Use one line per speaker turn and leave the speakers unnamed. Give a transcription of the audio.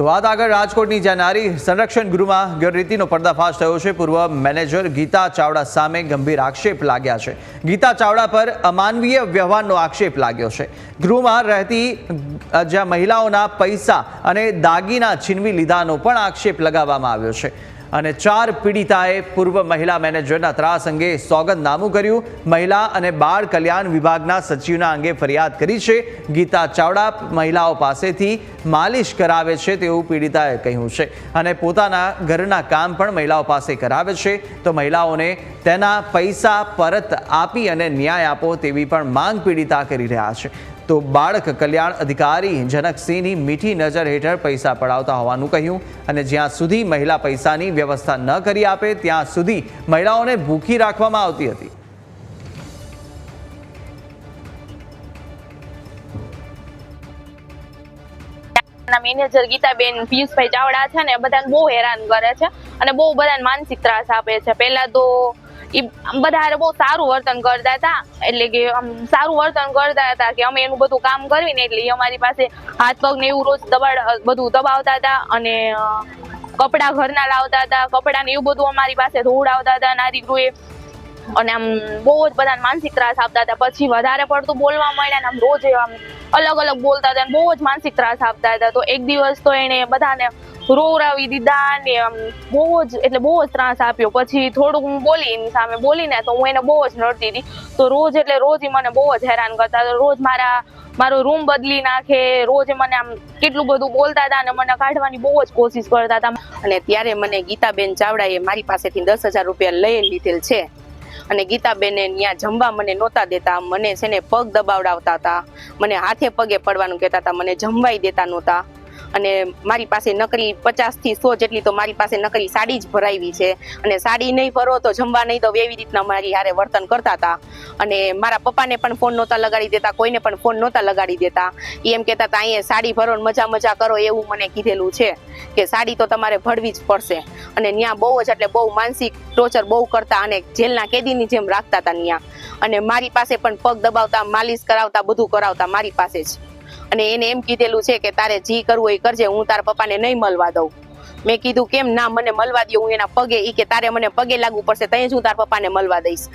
તો વાત આગળ રાજકોટની. જ્યાં નારી સંરક્ષણ ગૃહમાં ગેરરીતિનો પર્દાફાશ થયો છે. પૂર્વ મેનેજર ગીતા ચાવડા સામે ગંભીર આક્ષેપ લાગ્યા છે. ગીતા ચાવડા પર અમાનવીય વ્યવહારનો આક્ષેપ લાગ્યો છે. ગૃહમાં રહેતી જ્યાં મહિલાઓના પૈસા અને દાગીના છીનવી લીધાનો પણ આક્ષેપ લગાવવામાં આવ્યો છે. અને ચાર પીડિતાએ પૂર્વ મહિલા મેનેજરના ત્રાસ અંગે સોગંદનામું કર્યું. મહિલા અને બાળ કલ્યાણ વિભાગના સચિવના અંગે ફરિયાદ કરી છે. ગીતા ચાવડા મહિલાઓ પાસેથી માલિશ કરાવે છે તેવું પીડિતાએ કહ્યું છે. અને પોતાના ઘરના કામ પણ મહિલાઓ પાસે કરાવે છે. તો મહિલાઓને તેના પૈસા પરત આપી અને ન્યાય આપો તેવી પણ માંગ પીડિતા કરી રહ્યા છે. તો બાળક કલ્યાણ અધિકારી જનકસિંહની મીઠી નજર હેઠળ પૈસા પડાવતા હોવાનું કહ્યું. અને જ્યાં સુધી મહિલા પૈસાની વ્યવસ્થા ન કરી આપે ત્યાં સુધી મહિલાઓને ભૂખી રાખવામાં આવતી હતી.
મેનેજર ગીતાબેન, પિયુષભાઈ ચાવડા છે ને બધાને બહુ હેરાન કરે છે અને બહુ બધાને માનસિક ત્રાસ આપે છે. પહેલા તો એ બધા બહુ સારું વર્તન કરતા હતા, એટલે કે આમ સારું વર્તન કરતા હતા કે અમે એનું બધું કામ કરવી ને એટલે અમારી પાસે હાથ પગને એવું રોજ દબાડ બધું દબાવતા હતા અને કપડાં ઘરના લાવતા હતા, કપડાં ને એવું બધું અમારી પાસે ધોવડાવતા હતા નારી ગૃહે. અને આમ બહુ જ બધાને માનસિક ત્રાસ આપતા હતા. પછી વધારે પડતું બોલવા મળ્યા ને આમ રોજ આમ અલગ અલગ બોલતા હતા બહુ જ માનસિક ત્રાસ આપતા હતા. તો એક દિવસ તો એને બધાને રોવરાવી દીધા ને આમ બહુ જ, એટલે બહુ જ ત્રાસ આપ્યો. પછી થોડુંક હું બોલી એની સામે, બોલીને તો હું એને બહુ જ નડતી હતી. તો રોજ એટલે રોજ એ મને બહુ જ હેરાન કરતા રોજ મારા મારો રૂમ બદલી નાખે, રોજ મને આમ કેટલું બધું બોલતા હતા અને મને કાઢવાની બહુ જ કોશિશ કરતા હતા.
અને ત્યારે મને ગીતાબેન ચાવડાએ મારી પાસેથી દસ હજાર રૂપિયા લઈ લીધેલ છે. અને ગીતાબેને ત્યાં જમવા મને નહોતા દેતા, મને છે ને પગ દબાવડાવતા હતા. મને હાથે પગે પડવાનું કહેતા હતા, મને જમવાઈ દેતા નહોતા. અને મારી પાસે નકરી પચાસથી સો જેટલી તો મારી પાસે નકરી સાડી જ ભરાવી છે. અને સાડી નહીં ભરો તો જમવા નહીં દો એવી રીતના મારી હારે વર્તન કરતા હતા. અને મારા પપ્પાને પણ ફોન નહોતા લગાડી દેતા, કોઈને પણ ફોન નહોતા લગાડી દેતા. એમ કહેતા હતા, અહીંયા સાડી ભરો મજા મજા કરો, એવું મને કીધેલું છે કે સાડી તો તમારે ભરવી જ પડશે. અને ત્યાં બહુ જ એટલે બહુ માનસિક ટોર્ચર બહુ કરતા અને જેલના કેદીની જેમ રાખતા હતા ત્યાં અને મારી પાસે પણ પગ દબાવતા, માલિશ કરાવતા, બધું કરાવતા મારી પાસે જ. અને એને એમ કીધેલું છે કે તારે જી કરવું એ કરજે, હું તારા પપ્પાને નહીં મળવા દઉં. મેં કીધું, કેમ? ના, મને મળવા દો હું એના પગે એ કે તારે મને પગે લાગવું પડશે, તઈ જ હું તારા પપ્પાને મળવા દઈશ.